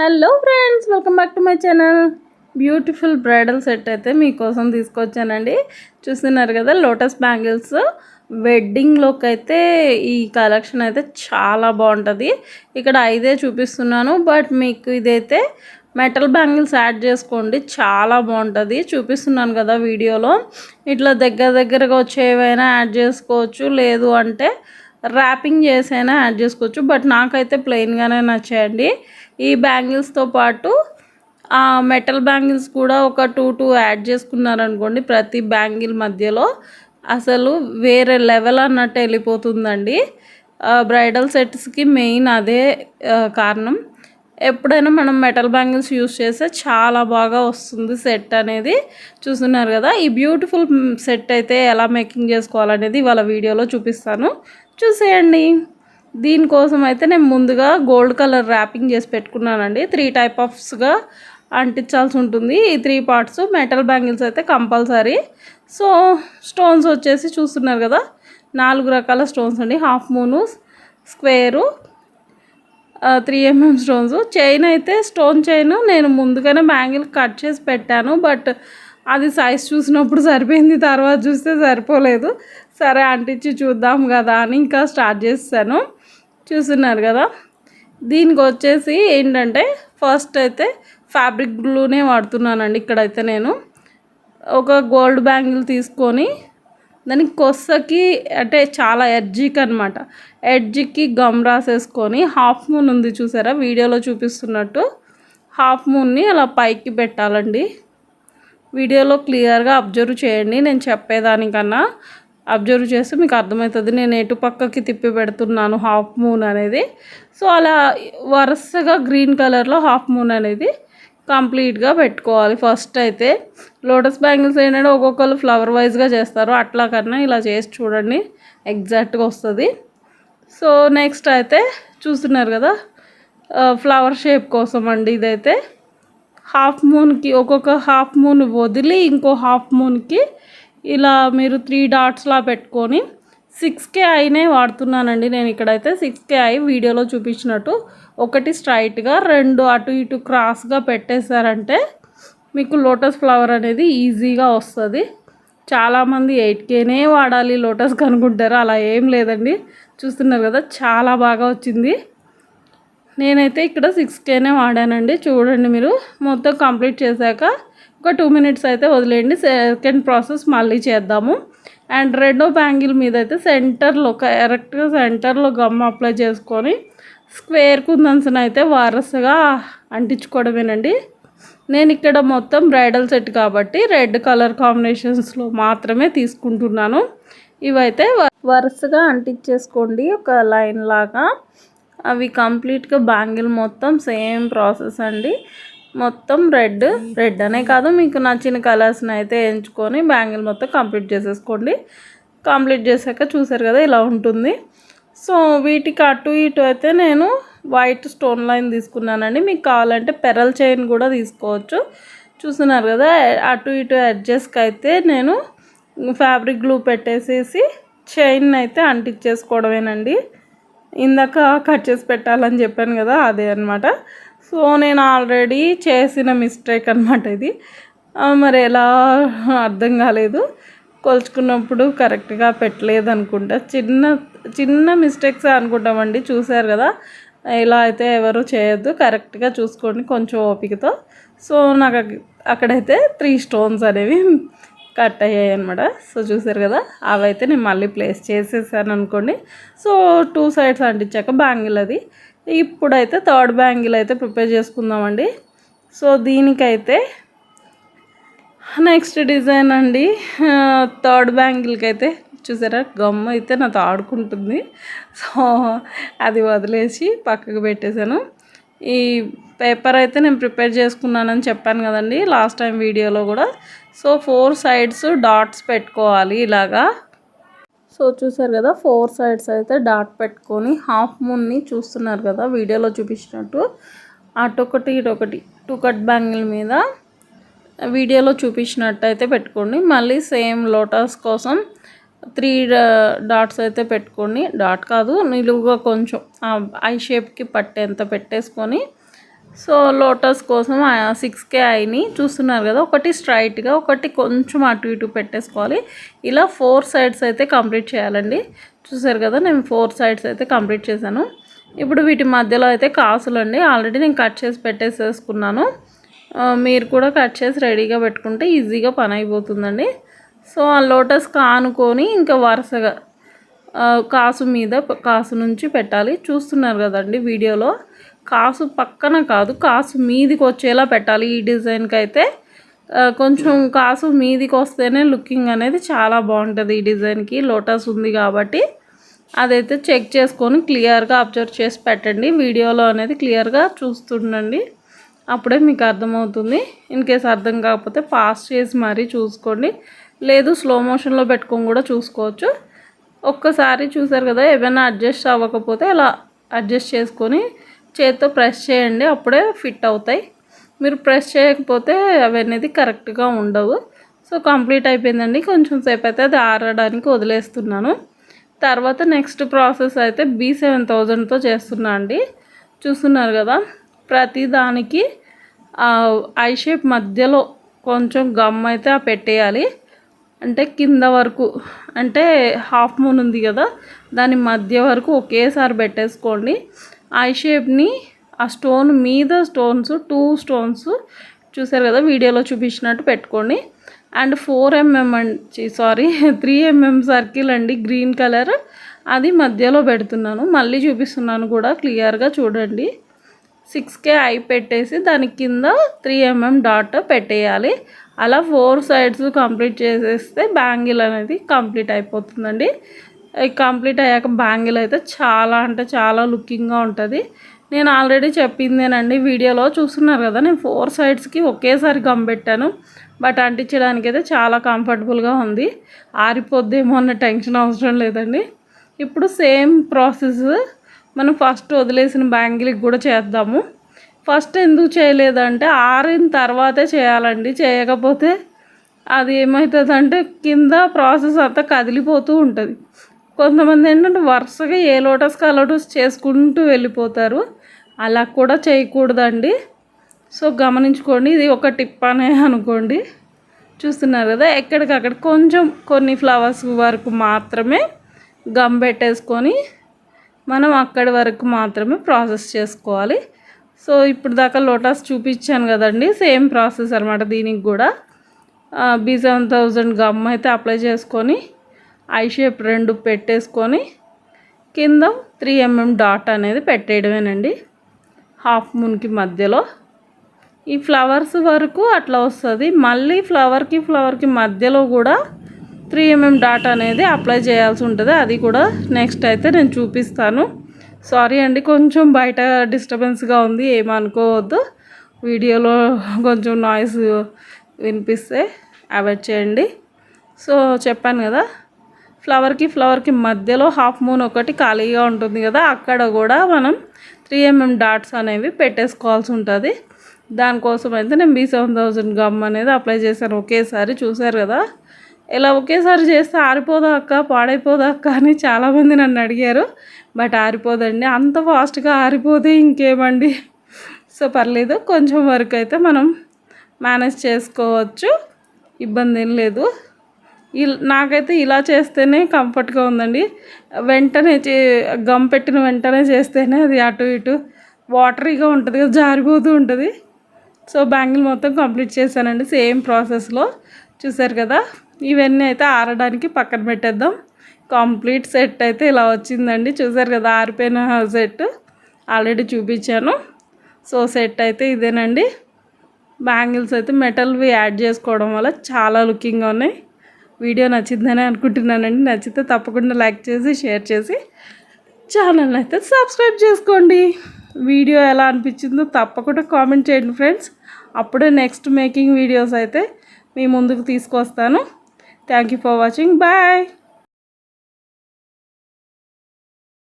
Hello friends welcome back to my channel. Beautiful bridal set అయితే మీకోసం తీసుకొచ్చానండి. చూస్తున్నారు కదా లోటస్ బ్యాంగిల్స్. వెడ్డింగ్లోకి అయితే ఈ కలెక్షన్ అయితే చాలా బాగుంటుంది. ఇక్కడ ఐదే చూపిస్తున్నాను బట్ మీకు ఇదైతే మెటల్ బ్యాంగిల్స్ యాడ్ చేసుకోండి చాలా బాగుంటుంది. చూపిస్తున్నాను కదా వీడియోలో. ఇట్లా దగ్గర దగ్గరగా వచ్చేవైనా యాడ్ చేసుకోవచ్చు లేదు అంటే ర్యాపింగ్ చేసైనా యాడ్ చేసుకోవచ్చు. బట్ నాకైతే ప్లెయిన్గానే నచ్చాయండి. ఈ బ్యాంగిల్స్తో పాటు ఆ మెటల్ బ్యాంగిల్స్ కూడా ఒక టూ టూ యాడ్ చేసుకున్నారనుకోండి ప్రతి బ్యాంగిల్ మధ్యలో అసలు వేరే లెవెల్ అన్నట్టు వెళ్ళిపోతుందండి. బ్రైడల్ సెట్స్కి మెయిన్ అదే కారణం. ఎప్పుడైనా మనం మెటల్ బ్యాంగిల్స్ యూస్ చేస్తే చాలా బాగా వస్తుంది సెట్ అనేది. చూస్తున్నారు కదా ఈ బ్యూటిఫుల్ సెట్ అయితే ఎలా మేకింగ్ చేసుకోవాలనేది ఇవాళ వీడియోలో చూపిస్తాను. చూసేయండి. దీనికోసం అయితే నేను ముందుగా గోల్డ్ కలర్ ర్యాపింగ్ చేసి పెట్టుకున్నానండి. త్రీ టైప్ ఆఫ్స్గా అంటించాల్సి ఉంటుంది. ఈ త్రీ పార్ట్స్ మెటల్ బ్యాంగిల్స్ అయితే కంపల్సరీ సో స్టోన్స్ వచ్చేసి చూస్తున్నారు కదా నాలుగు రకాల స్టోన్స్ అండి. Half moon square three MM stones chain అయితే స్టోన్ చైన్ నేను ముందుగానే బ్యాంగిల్ కట్ చేసి పెట్టాను బట్ అది సైజ్ చూసినప్పుడు సరిపోయింది తర్వాత చూస్తే సరిపోలేదు. సరే అంటించి చూద్దాం కదా అని ఇంకా స్టార్ట్ చేస్తాను చూస్తున్నారు కదా? దీనికి వచ్చేసి ఏంటంటే ఫస్ట్ అయితే ఫ్యాబ్రిక్ గ్లూనే వాడుతున్నానండి ఇక్కడైతే నేను. ఒక గోల్డ్ బ్యాంగిల్ తీసుకొని దానికి కొస్సకి అంటే చాలా ఎడ్జిక్ అనమాట ఎడ్జికి గమ్ రాసేసుకొని హాఫ్ మూన్ ఉంది చూసారా? వీడియోలో చూపిస్తున్నట్టు. హాఫ్ మూన్ని అలా పైకి పెట్టాలండి. వీడియోలో క్లియర్గా అబ్జర్వ్ చేయండి. నేను చెప్పేదానికన్నా అబ్జర్వ్ చేస్తే మీకు అర్థమవుతుంది. నేను ఎటు పక్కకి తిప్పి పెడుతున్నాను హాఫ్ మూన్ అనేది. సో అలా వరుసగా గ్రీన్ కలర్లో హాఫ్ మూన్ అనేది కంప్లీట్గా పెట్టుకోవాలి. ఫస్ట్ అయితే లోటస్ బ్యాంగిల్స్ ఏంటంటే ఒక్కొక్కరు ఫ్లవర్ వైజ్గా చేస్తారు. అట్లా కన్నా ఇలా చేసి చూడండి. ఎగ్జాక్ట్గా వస్తుంది. సో నెక్స్ట్ అయితే చూస్తున్నారు కదా ఫ్లవర్ షేప్ కోసం అండి ఇదైతే. హాఫ్ మూన్కి ఒక్కొక్క హాఫ్ మూన్ వదిలి ఇంకో హాఫ్ మూన్కి ఇలా మీరు త్రీ డాట్స్లా పెట్టుకొని సిక్స్ కే ఐనే వాడుతున్నానండి. నేను ఇక్కడైతే సిక్స్ కే ఐ వీడియోలో చూపించినట్టు ఒకటి స్ట్రైట్గా రెండు అటు ఇటు క్రాస్గా పెట్టేశారంటే మీకు లోటస్ ఫ్లవర్ అనేది ఈజీగా వస్తుంది. చాలామంది ఎయిట్ కేనే వాడాలి లోటస్ కనుక్కుంటారు. అలా ఏం లేదండి. చూస్తున్నారు కదా చాలా బాగా వచ్చింది. నేనైతే ఇక్కడ సిక్స్ కేనే వాడానండి. చూడండి మీరు మొత్తం కంప్లీట్ చేశాక ఒక టూ మినిట్స్ అయితే వదిలేయండి. సెకండ్ ప్రాసెస్ మళ్ళీ చేద్దాము. అండ్ రెండో బ్యాంగిల్ మీద అయితే సెంటర్లో కరెక్ట్గా సెంటర్లో గమ్ అప్లై చేసుకొని స్క్వేర్ కుందన్స్ని అయితే వారసగా అంటించుకోవడమేనండి. నేను ఇక్కడ మొత్తం బ్రైడల్ సెట్ కాబట్టి రెడ్ కలర్ కాంబినేషన్స్లో మాత్రమే తీసుకుంటున్నాను. ఇవైతే వరుసగా అంటించేసుకోండి ఒక లైన్ లాగా. అవి కంప్లీట్గా బ్యాంగిల్ మొత్తం సేమ్ ప్రాసెస్ అండి. మొత్తం రెడ్. రెడ్ అనే కాదు మీకు నచ్చిన కలర్స్ని అయితే ఎంచుకొని బ్యాంగిల్ మొత్తం కంప్లీట్ చేసేసుకోండి. కంప్లీట్ చేశాక చూసారు కదా ఇలా ఉంటుంది. సో వీటికి అటు ఇటు అయితే నేను వైట్ స్టోన్ లైన్ తీసుకున్నానండి. మీకు కావాలంటే పెరల్ చైన్ కూడా తీసుకోవచ్చు. చూస్తున్నారు కదా అటు ఇటు అడ్జస్ట్కి అయితే నేను ఫ్యాబ్రిక్ గ్లూ పెట్టేసేసి చైన్ అయితే అంటించేసుకోవడమేనండి. ఇందాక కట్ చేసి పెట్టాలని చెప్పాను కదా అదే అనమాట సో నేను ఆల్రెడీ చేసిన మిస్టేక్ అనమాట ఇది. మరి ఎలా అర్థం కాలేదు. కొలుచుకున్నప్పుడు కరెక్ట్గా పెట్టలేదు అనుకుంటా చిన్న చిన్న మిస్టేక్స్ అనుకుంటామండి చూసారు కదా. ఇలా అయితే ఎవరు చేయొద్దు కరెక్ట్గా చూసుకోండి కొంచెం ఓపికతో. సో నాకు అక్కడైతే త్రీ స్టోన్స్ అనేవి కట్ అయ్యాయి అనమాట సో చూసారు కదా అవైతే నేను మళ్ళీ ప్లేస్ చేసేసాను అనుకోండి. సో టూ సైడ్స్ అంటించాక బ్యాంగిల్ అది. ఇప్పుడైతే థర్డ్ బ్యాంగిల్ అయితే ప్రిపేర్ చేసుకుందామండి. సో దీనికైతే నెక్స్ట్ డిజైన్ అండి. థర్డ్ బ్యాంగిల్కి అయితే చూసారా గమ్ అయితే నాతో ఆడుకుంటుంది. సో అది వదిలేసి పక్కకు పెట్టేశాను. ఈ పేపర్ అయితే నేను ప్రిపేర్ చేసుకున్నానని చెప్పాను కదండి లాస్ట్ టైం వీడియోలో కూడా. సో ఫోర్ సైడ్స్ డాట్స్ పెట్టుకోవాలి ఇలాగా. సో చూసారు కదా ఫోర్ సైడ్స్ అయితే డాట్ పెట్టుకొని హాఫ్ మూన్ని చూస్తున్నారు కదా వీడియోలో చూపించినట్టు. అటొకటి ఇటొకటి టూ కట్ బ్యాంగిల్ మీద వీడియోలో చూపించినట్టు అయితే పెట్టుకోండి. మళ్ళీ సేమ్ లోటస్ కోసం త్రీ డాట్స్ అయితే పెట్టుకోండి. డాట్ కాదు నిలువుగా కొంచెం ఐ షేప్కి పట్టేంత పెట్టేసుకొని సో లోటస్ కోసం సిక్స్ కే అయినాయి చూస్తున్నారు కదా ఒకటి స్ట్రైట్గా ఒకటి కొంచెం అటు ఇటు పెట్టేసుకోవాలి. ఇలా ఫోర్ సైడ్స్ అయితే కంప్లీట్ చేయాలండి. చూసారు కదా నేను ఫోర్ సైడ్స్ అయితే కంప్లీట్ చేశాను. ఇప్పుడు వీటి మధ్యలో అయితే కాసులు అండి ఆల్రెడీ నేను కట్ చేసి పెట్టేసేసుకున్నాను. మీరు కూడా కట్ చేసి రెడీగా పెట్టుకుంటే ఈజీగా పని అయిపోతుందండి. సో ఆ లోటస్ కానుకొని ఇంకా వరుసగా కాసు మీద కాసు నుంచి పెట్టాలి. చూస్తున్నారు కదండి వీడియోలో. కాసు పక్కన కాదు కాసు మీదికి వచ్చేలా పెట్టాలి ఈ డిజైన్కి అయితే. కొంచెం కాసు మీదికి వస్తేనే లుకింగ్ అనేది చాలా బాగుంటుంది ఈ డిజైన్కి. లోటస్ ఉంది కాబట్టి అదైతే చెక్ చేసుకొని క్లియర్గా అబ్జర్వ్ చేసి పెట్టండి. వీడియోలో అనేది క్లియర్గా చూస్తుండండి. అప్పుడే మీకు అర్థమవుతుంది. ఇన్ కేస్ అర్థం కాకపోతే పాస్ చేసి మరీ చూసుకోండి. లేదు స్లో మోషన్లో పెట్టుకొని కూడా చూసుకోవచ్చు. ఒక్కసారి చూసారు కదా ఏమైనా అడ్జస్ట్ అవ్వకపోతే ఇలా అడ్జస్ట్ చేసుకొని చేత్తో ప్రెస్ చేయండి అప్పుడే ఫిట్ అవుతాయి. మీరు ప్రెస్ చేయకపోతే అవి అనేది కరెక్ట్గా ఉండవు. సో కంప్లీట్ అయిపోయిందండి. కొంచెం సేపు అయితే అది ఆరడానికి వదిలేస్తున్నాను. తర్వాత నెక్స్ట్ ప్రాసెస్ అయితే బీ సెవెన్ థౌజండ్తో చేస్తున్నా అండి. చూస్తున్నారు కదా ప్రతి దానికి ఐ షేప్ మధ్యలో కొంచెం గమ్ అయితే ఆ పెట్టేయాలి. అంటే కింద వరకు అంటే హాఫ్ మూన్ ఉంది కదా దాని మధ్య వరకు ఒకేసారి పెట్టేసుకోండి. ఐ షేప్ని ఆ స్టోన్ మీద స్టోన్స్ టూ స్టోన్స్ చూసారు కదా వీడియోలో చూపించినట్టు పెట్టుకోండి. అండ్ ఫోర్ ఎంఎం అండి సారీ త్రీ ఎంఎం సర్కిల్ అండి గ్రీన్ కలర్. అది మధ్యలో పెడుతున్నాను మళ్ళీ చూపిస్తున్నాను కూడా క్లియర్గా చూడండి. సిక్స్ కే ఐ పెట్టేసి దాని కింద త్రీ ఎంఎం డాట్ పెట్టేయాలి. అలా ఫోర్ సైడ్స్ కంప్లీట్ చేసేస్తే బ్యాంగిల్ అనేది కంప్లీట్ అయిపోతుందండి. కంప్లీట్ అయ్యాక బ్యాంగిల్ అయితే చాలా అంటే చాలా లుకింగ్గా ఉంటుంది. నేను ఆల్రెడీ చెప్పిందేనండి వీడియోలో చూస్తున్నారు కదా నేను ఫోర్ సైడ్స్కి ఒకేసారి గమ్ పెట్టాను బట్ అంటించడానికి అయితే చాలా కంఫర్టబుల్గా ఉంది. ఆరిపోద్దేమో అన్న టెన్షన్ అవసరం లేదండి. ఇప్పుడు సేమ్ ప్రాసెస్ మనం ఫస్ట్ వదిలేసిన బ్యాంగిల్కి కూడా చేద్దాము. ఫస్ట్ ఎందుకు చేయలేదంటే ఆరిన తర్వాతే చేయాలండి. చేయకపోతే అది ఏమవుతుందంటే కింద ప్రాసెస్ అంతా కదిలిపోతూ ఉంటుంది. కొంతమంది ఏంటంటే వరుసగా ఏ లోటస్ కా లోటస్ చేసుకుంటూ వెళ్ళిపోతారు. అలా కూడా చేయకూడదండి. సో గమనించుకోండి ఇది ఒక టిప్ అనే అనుకోండి. చూస్తున్నారు కదా ఎక్కడికక్కడ కొంచెం కొన్ని ఫ్లవర్స్ వరకు మాత్రమే గమ్ పెట్టేసుకొని మనం అక్కడి వరకు మాత్రమే ప్రాసెస్ చేసుకోవాలి. సో ఇప్పుడు దాకా లోటస్ చూపించాను కదండి సేమ్ ప్రాసెస్ అనమాట దీనికి కూడా. బీ సెవెన్ థౌజండ్ గమ్ అయితే అప్లై చేసుకొని ఐ షేప్ రెండు పెట్టేసుకొని కింద త్రీ ఎంఎం డాట్ అనేది పెట్టేయడమేనండి. హాఫ్ మూన్కి మధ్యలో. ఈ ఫ్లవర్స్ వరకు అట్లా వస్తుంది. మళ్ళీ ఫ్లవర్కి ఫ్లవర్కి మధ్యలో కూడా త్రీ ఎంఎం డాట్ అనేది అప్లై చేయాల్సి ఉంటుంది. అది కూడా నెక్స్ట్ అయితే నేను చూపిస్తాను. సారీ అండి కొంచెం బయట డిస్టర్బెన్స్గా ఉంది ఏమనుకోవద్దు. వీడియోలో కొంచెం నాయిస్ వినిపిస్తే అవాయిడ్ చేయండి. సో చెప్పాను కదా ఫ్లవర్కి ఫ్లవర్కి మధ్యలో హాఫ్ మూన్ ఒకటి ఖాళీగా ఉంటుంది కదా అక్కడ కూడా మనం త్రీ ఎంఎం డాట్స్ అనేవి పెట్టేసుకోవాల్సి ఉంటుంది. దానికోసం అయితే నేను బీ సెవెన్ థౌజండ్ గమ్ అనేది అప్లై చేశాను ఒకేసారి చూశారు కదా. ఇలా ఒకేసారి చేస్తే ఆరిపోదా అక్క? పాడైపోదా అక్క? అని చాలామంది నన్ను అడిగారు. బట్ ఆరిపోదండి. అంత ఫాస్ట్గా ఆరిపోతే ఇంకేమండి? సో పర్లేదు. కొంచెం వరకు అయితే మనం మేనేజ్ చేసుకోవచ్చు. ఇబ్బంది ఏం లేదు. నాకైతే ఇలా చేస్తేనే కంఫర్ట్గా ఉందండి. వెంటనే చే గమ్ పెట్టిన వెంటనే చేస్తేనే అది అటు ఇటు వాటరీగా ఉంటుంది కదా జారిపోతూ ఉంటుంది. సో బ్యాంగిల్ మొత్తం కంప్లీట్ చేశానండి సేమ్ ప్రాసెస్లో. చూసారు కదా ఇవన్నీ అయితే ఆరడానికి పక్కన పెట్టేద్దాం. కంప్లీట్ సెట్ అయితే ఇలా వచ్చిందండి. చూసారు కదా ఆరిపోయిన సెట్ ఆల్రెడీ చూపించాను. సో సెట్ అయితే ఇదేనండి. బ్యాంగిల్స్ అయితే మెటల్వి యాడ్ చేసుకోవడం వల్ల చాలా లుకింగ్గా ఉన్నాయి. వీడియో నచ్చిందని అనుకుంటున్నానండి. నచ్చితే తప్పకుండా లైక్ చేసి షేర్ చేసి ఛానల్ అయితే సబ్స్క్రైబ్ చేసుకోండి. వీడియో ఎలా అనిపించిందో తప్పకుండా కామెంట్ చేయండి ఫ్రెండ్స్. అప్పుడే నెక్స్ట్ మేకింగ్ వీడియోస్ అయితే మీ ముందుకు తీసుకొస్తాను. Thank you for watching. Bye.